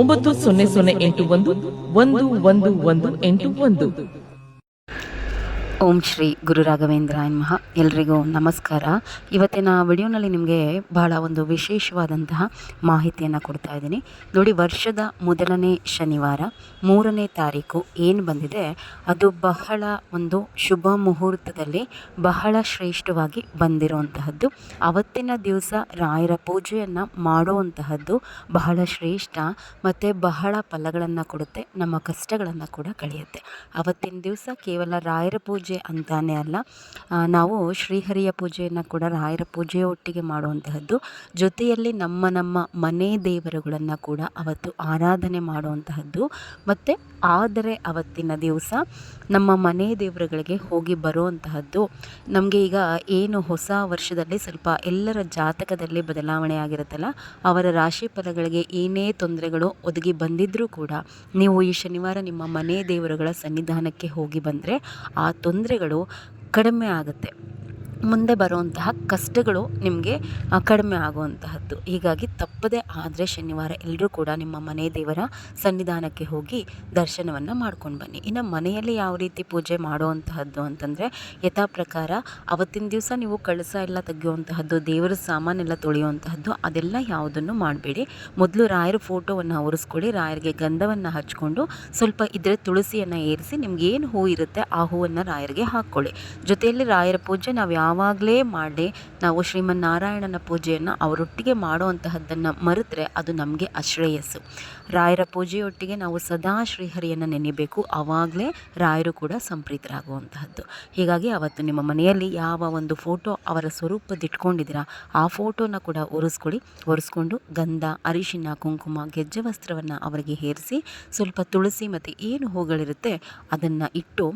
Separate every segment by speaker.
Speaker 1: ಒಂಬತ್ತು ಸೊನ್ನೆ ಸೊನ್ನೆ ಎಂಟು ಒಂದು ಒಂದು ಒಂದು ಒಂದು ಎಂಟು ಒಂದು.
Speaker 2: ಓಂ ಶ್ರೀ ಗುರು ರಾಘವೇಂದ್ರ ನಮಃ ಎಲ್ರಿಗೂ ನಮಸ್ಕಾರ. ಇವತ್ತಿನ ವಿಡಿಯೋನಲ್ಲಿ ನಿಮಗೆ ಬಹಳ ಒಂದು ವಿಶೇಷವಾದಂತಹ ಮಾಹಿತಿಯನ್ನು ಕೊಡ್ತಾ ಇದ್ದೀನಿ. ನೋಡಿ, ವರ್ಷದ ಮೊದಲನೇ ಶನಿವಾರ, ಮೂರನೇ ತಾರೀಕು ಏನು ಬಂದಿದೆ, ಅದು ಬಹಳ ಒಂದು ಶುಭ ಮುಹೂರ್ತದಲ್ಲಿ ಬಹಳ ಶ್ರೇಷ್ಠವಾಗಿ ಬಂದಿರುವಂತಹದ್ದು. ಅವತ್ತಿನ ದಿವಸ ರಾಯರ ಪೂಜೆಯನ್ನು ಮಾಡುವಂತಹದ್ದು ಬಹಳ ಶ್ರೇಷ್ಠ ಮತ್ತು ಬಹಳ ಫಲಗಳನ್ನು ಕೊಡುತ್ತೆ, ನಮ್ಮ ಕಷ್ಟಗಳನ್ನು ಕೂಡ ಕಳೆಯುತ್ತೆ. ಅವತ್ತಿನ ದಿವಸ ಕೇವಲ ರಾಯರ ಪೂಜೆ ಅಂತಾನೆ ಅಲ್ಲ. ನಾವು ಶ್ರೀಹರಿಯ ಪೂಜೆಯನ್ನು ಕೂಡ ರಾಯರ ಪೂಜೆಯ ಒಟ್ಟಿಗೆ ಮಾಡುವಂತಹದ್ದು. ಜೊತೆಯಲ್ಲಿ ನಮ್ಮ ನಮ್ಮ ಮನೆ ದೇವರುಗಳನ್ನು ಕೂಡ ಅವತ್ತು ಆರಾಧನೆ ಮಾಡುವಂತಹದ್ದು. ಮತ್ತು ಆದರೆ ಅವತ್ತಿನ ದಿವಸ ನಮ್ಮ ಮನೆ ದೇವರುಗಳಿಗೆ ಹೋಗಿ ಬರುವಂತಹದ್ದು. ನಮಗೆ ಈಗ ಏನು ಹೊಸ ವರ್ಷದಲ್ಲಿ ಸ್ವಲ್ಪ ಎಲ್ಲರ ಜಾತಕದಲ್ಲಿ ಬದಲಾವಣೆ ಆಗಿರುತ್ತಲ್ಲ, ಅವರ ರಾಶಿ ಫಲಗಳಿಗೆ ಏನೇ ತೊಂದರೆಗಳು ಒದಗಿ ಬಂದಿದ್ದರೂ ಕೂಡ ನೀವು ಈ ಶನಿವಾರ ನಿಮ್ಮ ಮನೆ ದೇವರುಗಳ ಸನ್ನಿಧಾನಕ್ಕೆ ಹೋಗಿ ಬಂದರೆ ಆ ತೊಂದರೆಗಳು ಕಡಿಮೆ ಆಗುತ್ತೆ. ಮುಂದೆ ಬರುವಂತಹ ಕಷ್ಟಗಳು ನಿಮಗೆ ಕಡಿಮೆ ಆಗುವಂತಹದ್ದು. ಹೀಗಾಗಿ ತಪ್ಪದೆ ಆದರೆ ಶನಿವಾರ ಎಲ್ಲರೂ ಕೂಡ ನಿಮ್ಮ ಮನೆ ದೇವರ ಸನ್ನಿಧಾನಕ್ಕೆ ಹೋಗಿ ದರ್ಶನವನ್ನು ಮಾಡ್ಕೊಂಡು ಬನ್ನಿ. ಇನ್ನು ಮನೆಯಲ್ಲಿ ಯಾವ ರೀತಿ ಪೂಜೆ ಮಾಡುವಂತಹದ್ದು ಅಂತಂದರೆ, ಯಥಾ ಪ್ರಕಾರ ಅವತ್ತಿನ ದಿವಸ ನೀವು ಕಳಸ ಎಲ್ಲ ತೆಗೆಯುವಂತಹದ್ದು, ದೇವರ ಸಾಮಾನೆಲ್ಲ ತೊಳೆಯುವಂತಹದ್ದು, ಅದೆಲ್ಲ ಯಾವುದನ್ನು ಮಾಡಬೇಡಿ. ಮೊದಲು ರಾಯರ ಫೋಟೋವನ್ನು ಒರೆಸ್ಕೊಳ್ಳಿ ರಾಯರಿಗೆ ಗಂಧವನ್ನು ಹಚ್ಕೊಂಡು ಸ್ವಲ್ಪ ಇದ್ರೆ ತುಳಸಿಯನ್ನು ಏರಿಸಿ ನಿಮ್ಗೆ ಏನು ಹೂ ಇರುತ್ತೆ ಆ ಹೂವನ್ನು ರಾಯರಿಗೆ ಹಾಕ್ಕೊಳ್ಳಿ. ಜೊತೆಯಲ್ಲಿ ರಾಯರ ಪೂಜೆ ನಾವು ಯಾವಾಗಲೇ ಮಾಡಿ ನಾವು ಶ್ರೀಮನ್ನಾರಾಯಣನ ಪೂಜೆಯನ್ನು ಅವರೊಟ್ಟಿಗೆ ಮಾಡುವಂತಹದ್ದನ್ನು ಮರೆತರೆ ಅದು ನಮಗೆ ಅಶ್ರೇಯಸ್ಸು ರಾಯರ ಪೂಜೆಯೊಟ್ಟಿಗೆ ನಾವು ಸದಾ ಶ್ರೀಹರಿಯನ್ನು ನೆನೆಯಬೇಕು. ಆವಾಗಲೇ ರಾಯರು ಕೂಡ ಸಂಪ್ರೀತರಾಗುವಂತಹದ್ದು. ಹೀಗಾಗಿ ಅವತ್ತು ನಿಮ್ಮ ಮನೆಯಲ್ಲಿ ಯಾವ ಒಂದು ಫೋಟೋ ಅವರ ಸ್ವರೂಪದಿಟ್ಕೊಂಡಿದ್ದೀರಾ, ಆ ಫೋಟೋನ ಕೂಡ ಒರೆಸ್ಕೊಳ್ಳಿ. ಒರೆಸ್ಕೊಂಡು ಗಂಧ, ಅರಿಶಿನ, ಕುಂಕುಮ, ಗೆಜ್ಜೆ ವಸ್ತ್ರವನ್ನು ಅವರಿಗೆ ಹೇರಿಸಿ, ಸ್ವಲ್ಪ ತುಳಸಿ ಮತ್ತು ಏನು ಹೂಗಳಿರುತ್ತೆ ಅದನ್ನು ಇಟ್ಟು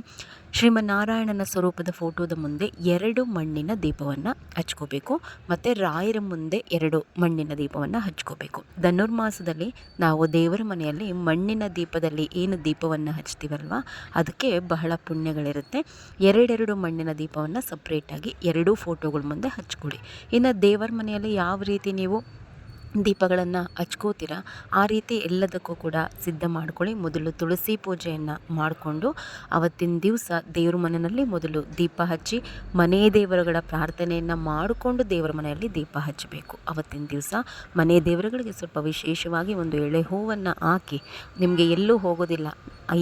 Speaker 2: ಶ್ರೀಮನ್ನಾರಾಯಣನ ಸ್ವರೂಪದ ಫೋಟೋದ ಮುಂದೆ ಎರಡು ಮಣ್ಣಿನ ದೀಪವನ್ನು ಹಚ್ಕೋಬೇಕು, ಮತ್ತು ರಾಯರ ಮುಂದೆ ಎರಡು ಮಣ್ಣಿನ ದೀಪವನ್ನು ಹಚ್ಕೋಬೇಕು. ಧನುರ್ಮಾಸದಲ್ಲಿ ನಾವು ದೇವರ ಮನೆಯಲ್ಲಿ ಮಣ್ಣಿನ ದೀಪದಲ್ಲಿ ಏನು ದೀಪವನ್ನು ಹಚ್ತೀವಲ್ವ, ಅದಕ್ಕೆ ಬಹಳ ಪುಣ್ಯಗಳಿರುತ್ತೆ. ಎರಡೆರಡು ಮಣ್ಣಿನ ದೀಪವನ್ನು ಸಪ್ರೇಟಾಗಿ ಎರಡೂ ಫೋಟೋಗಳ ಮುಂದೆ ಹಚ್ಕೊಳ್ಳಿ. ಇನ್ನು ದೇವರ ಮನೆಯಲ್ಲಿ ಯಾವ ರೀತಿ ನೀವು ದೀಪಗಳನ್ನು ಹಚ್ಕೋತೀರ, ಆ ರೀತಿ ಎಲ್ಲದಕ್ಕೂ ಕೂಡ ಸಿದ್ಧ ಮಾಡ್ಕೊಳ್ಳಿ. ಮೊದಲು ತುಳಸಿ ಪೂಜೆಯನ್ನು ಮಾಡಿಕೊಂಡು ಅವತ್ತಿನ ದಿವಸ ದೇವ್ರ ಮನೆಯಲ್ಲಿ ಮೊದಲು ದೀಪ ಹಚ್ಚಿ, ಮನೆ ದೇವರುಗಳ ಪ್ರಾರ್ಥನೆಯನ್ನು ಮಾಡಿಕೊಂಡು ದೇವರ ಮನೆಯಲ್ಲಿ ದೀಪ ಹಚ್ಚಬೇಕು. ಅವತ್ತಿನ ದಿವಸ ಮನೆ ದೇವರುಗಳಿಗೆ ಸ್ವಲ್ಪ ವಿಶೇಷವಾಗಿ ಒಂದು ಎಳೆ ಹೂವನ್ನು ಹಾಕಿ, ನಿಮಗೆ ಎಲ್ಲೂ ಹೋಗೋದಿಲ್ಲ.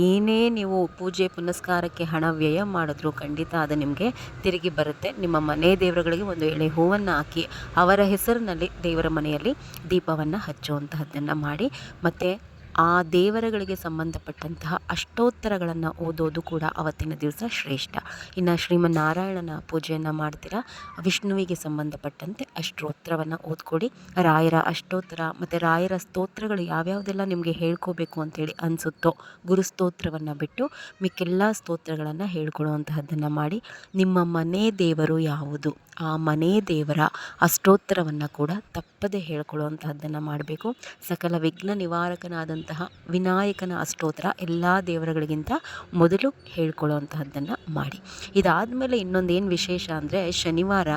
Speaker 2: ಏನೇ ನೀವು ಪೂಜೆ ಪುನಸ್ಕಾರಕ್ಕೆ ಹಣ ವ್ಯಯ ಮಾಡಿದ್ರು ಖಂಡಿತ ಅದು ನಿಮಗೆ ತಿರುಗಿ ಬರುತ್ತೆ. ನಿಮ್ಮ ಮನೆ ದೇವರುಗಳಿಗೆ ಒಂದು ಎಳೆ ಹೂವನ್ನು ಹಾಕಿ, ಅವರ ಹೆಸರಿನಲ್ಲಿ ದೇವರ ಮನೆಯಲ್ಲಿ ದೀಪವನ್ನು ಹಚ್ಚುವಂತಹದ್ದನ್ನು ಮಾಡಿ ಮತ್ತು ಆ ದೇವರುಗಳಿಗೆ ಸಂಬಂಧಪಟ್ಟಂತಹ ಅಷ್ಟೋತ್ತರಗಳನ್ನು ಓದೋದು ಕೂಡ ಅವತ್ತಿನ ದಿವಸ ಶ್ರೇಷ್ಠ. ಇನ್ನು ಶ್ರೀಮನ್ನಾರಾಯಣನ ಪೂಜೆಯನ್ನು ಮಾಡ್ತೀರಾ? ವಿಷ್ಣುವಿಗೆ ಸಂಬಂಧಪಟ್ಟಂತೆ ಅಷ್ಟೋತ್ತರವನ್ನು ಓದ್ಕೊಡಿ. ರಾಯರ ಅಷ್ಟೋತ್ತರ ಮತ್ತು ರಾಯರ ಸ್ತೋತ್ರಗಳು ಯಾವ್ಯಾವುದೆಲ್ಲ ನಿಮಗೆ ಹೇಳ್ಕೋಬೇಕು ಅಂತೇಳಿ ಅನಿಸುತ್ತೋ ಗುರು ಸ್ತೋತ್ರವನ್ನು ಬಿಟ್ಟು ಮಿಕ್ಕೆಲ್ಲ ಸ್ತೋತ್ರಗಳನ್ನು ಹೇಳ್ಕೊಳ್ಳುವಂತಹದ್ದನ್ನು ಮಾಡಿ ನಿಮ್ಮ ಮನೆ ದೇವರು ಯಾವುದು? ಆ ಮನೆ ದೇವರ ಅಷ್ಟೋತ್ತರವನ್ನು ಕೂಡ ತಪ್ಪದೆ ಹೇಳ್ಕೊಳ್ಳುವಂತಹದ್ದನ್ನು ಮಾಡಬೇಕು. ಸಕಲ ವಿಘ್ನ ನಿವಾರಕನಾದಂತಹ ವಿನಾಯಕನ ಅಷ್ಟೋತ್ರ ಎಲ್ಲ ದೇವರುಗಳಿಗಿಂತ ಮೊದಲು ಹೇಳ್ಕೊಳ್ಳುವಂತಹದ್ದನ್ನು ಮಾಡಿ. ಇದಾದಮೇಲೆ ಇನ್ನೊಂದೇನು ವಿಶೇಷ ಅಂದರೆ ಶನಿವಾರ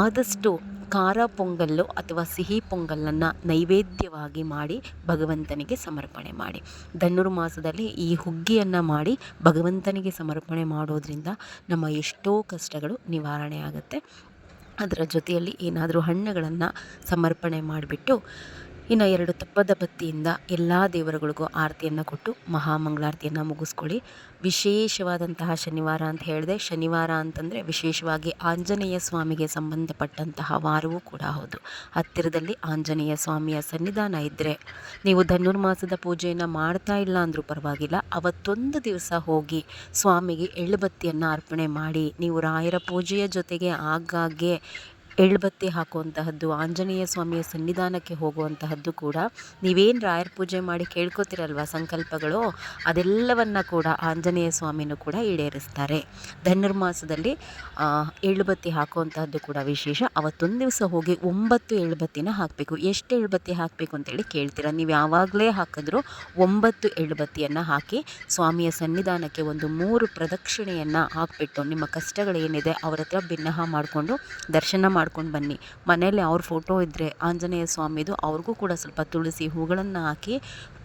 Speaker 2: ಆದಷ್ಟು ಖಾರ ಪೊಂಗಲ್ಲು ಅಥವಾ ಸಿಹಿ ಪೊಂಗಲನ್ನು ನೈವೇದ್ಯವಾಗಿ ಮಾಡಿ ಭಗವಂತನಿಗೆ ಸಮರ್ಪಣೆ ಮಾಡಿ. ಧನುರ್ಮಾಸದಲ್ಲಿ ಈ ಹುಗ್ಗಿಯನ್ನು ಮಾಡಿ ಭಗವಂತನಿಗೆ ಸಮರ್ಪಣೆ ಮಾಡೋದ್ರಿಂದ ನಮ್ಮ ಎಷ್ಟೋ ಕಷ್ಟಗಳು ನಿವಾರಣೆ ಆಗುತ್ತೆ. ಅದರ ಜೊತೆಯಲ್ಲಿ ಏನಾದರೂ ಹಣ್ಣುಗಳನ್ನು ಸಮರ್ಪಣೆ ಮಾಡಿಬಿಟ್ಟು ಇನ್ನು ಎರಡು ತಪ್ಪದ ಬತ್ತಿಯಿಂದ ಎಲ್ಲ ದೇವರುಗಳಿಗೂ ಆರತಿಯನ್ನು ಕೊಟ್ಟು ಮಹಾಮಂಗಳಾರತಿಯನ್ನು ಮುಗಿಸ್ಕೊಳ್ಳಿ. ವಿಶೇಷವಾದಂತಹ ಶನಿವಾರ ಅಂತ ಹೇಳಿದೆ, ಶನಿವಾರ ಅಂತಂದರೆ ವಿಶೇಷವಾಗಿ ಆಂಜನೇಯ ಸ್ವಾಮಿಗೆ ಸಂಬಂಧಪಟ್ಟಂತಹ ವಾರವೂ ಕೂಡ ಹೌದು. ಹತ್ತಿರದಲ್ಲಿ ಆಂಜನೇಯ ಸ್ವಾಮಿಯ ಸನ್ನಿಧಾನ ಇದ್ದರೆ ನೀವು ಧನುರ್ಮಾಸದ ಪೂಜೆಯನ್ನು ಮಾಡ್ತಾ ಇಲ್ಲ ಅಂದರೂ ಪರವಾಗಿಲ್ಲ, ಅವತ್ತೊಂದು ದಿವಸ ಹೋಗಿ ಸ್ವಾಮಿಗೆ ಎಳ್ಳುಬತ್ತಿಯನ್ನು ಅರ್ಪಣೆ ಮಾಡಿ ನೀವು ರಾಯರ ಪೂಜೆಯ ಜೊತೆಗೆ ಆಗಾಗ್ಗೆ ಎಳ್ಳುಬತ್ತಿ ಹಾಕುವಂತಹದ್ದು, ಆಂಜನೇಯ ಸ್ವಾಮಿಯ ಸನ್ನಿಧಾನಕ್ಕೆ ಹೋಗುವಂತಹದ್ದು ಕೂಡ ನೀವೇನು ರಾಯರ ಪೂಜೆ ಮಾಡಿ ಕೇಳ್ಕೊತಿರಲ್ವ ಸಂಕಲ್ಪಗಳು? ಅದೆಲ್ಲವನ್ನು ಕೂಡ ಆಂಜನೇಯ ಸ್ವಾಮಿನೂ ಕೂಡ ಈಡೇರಿಸ್ತಾರೆ. ಧನುರ್ಮಾಸದಲ್ಲಿ ಎಳ್ಬತ್ತಿ ಹಾಕುವಂತಹದ್ದು ಕೂಡ ವಿಶೇಷ. ಅವತ್ತೊಂದು ದಿವಸ ಹೋಗಿ ಒಂಬತ್ತು ಎಳ್ಬತ್ತಿನ ಹಾಕಬೇಕು. ಎಷ್ಟು ಎಳ್ಬತ್ತಿ ಹಾಕಬೇಕು ಅಂತೇಳಿ ಕೇಳ್ತೀರ? ನೀವು ಯಾವಾಗಲೇ ಹಾಕಿದ್ರೂ ಒಂಬತ್ತು ಎಳ್ಬತ್ತಿಯನ್ನು ಹಾಕಿ ಸ್ವಾಮಿಯ ಸನ್ನಿಧಾನಕ್ಕೆ ಒಂದು ಮೂರು ಪ್ರದಕ್ಷಿಣೆಯನ್ನು ಹಾಕಿಬಿಟ್ಟು ನಿಮ್ಮ ಕಷ್ಟಗಳೇನಿದೆ, ಅವರ ಹತ್ರ ಭಿನ್ನಹ ಮಾಡಿಕೊಂಡು ದರ್ಶನ ಮಾಡ್ಕೊಂಡು ಬನ್ನಿ. ಮನೆಯಲ್ಲಿ ಅವ್ರ ಫೋಟೋ ಇದ್ದರೆ ಆಂಜನೇಯ ಸ್ವಾಮಿದು, ಅವ್ರಿಗೂ ಕೂಡ ಸ್ವಲ್ಪ ತುಳಸಿ ಹೂಗಳನ್ನು ಹಾಕಿ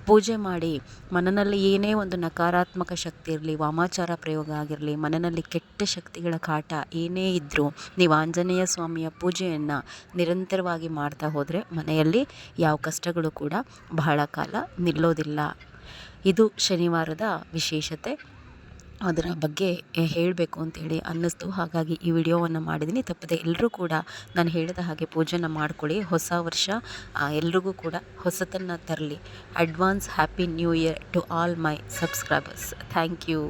Speaker 2: ಪೂಜೆ ಮಾಡಿ. ಮನನಲ್ಲಿ ಏನೇ ಒಂದು ನಕಾರಾತ್ಮಕ ಶಕ್ತಿ ಇರಲಿ, ವಾಮಾಚಾರ ಪ್ರಯೋಗ ಆಗಿರಲಿ, ಮನನಲ್ಲಿ ಕೆಟ್ಟ ಶಕ್ತಿಗಳ ಕಾಟ ಏನೇ ಇದ್ದರೂ ನೀವು ಆಂಜನೇಯ ಸ್ವಾಮಿಯ ಪೂಜೆಯನ್ನು ನಿರಂತರವಾಗಿ ಮಾಡ್ತಾ ಹೋದರೆ ಮನೆಯಲ್ಲಿ ಯಾವ ಕಷ್ಟಗಳು ಕೂಡ ಬಹಳ ಕಾಲ ನಿಲ್ಲೋದಿಲ್ಲ. ಇದು ಶನಿವಾರದ ವಿಶೇಷತೆ. ಅದರ ಬಗ್ಗೆ ಹೇಳಬೇಕು ಅಂತೇಳಿ ಅನ್ನಿಸ್ತು. ಹಾಗಾಗಿ ಈ ವಿಡಿಯೋವನ್ನು ಮಾಡಿದ್ದೀನಿ. ತಪ್ಪದೆ ಎಲ್ಲರೂ ಕೂಡ ನಾನು ಹೇಳಿದ ಹಾಗೆ ಪೂಜೆನ ಮಾಡಿಕೊಳ್ಳಿ. ಹೊಸ ವರ್ಷ ಎಲ್ರಿಗೂ ಕೂಡ ಹೊಸತನ್ನು ತರಲಿ. Advance happy new year to all my subscribers thank you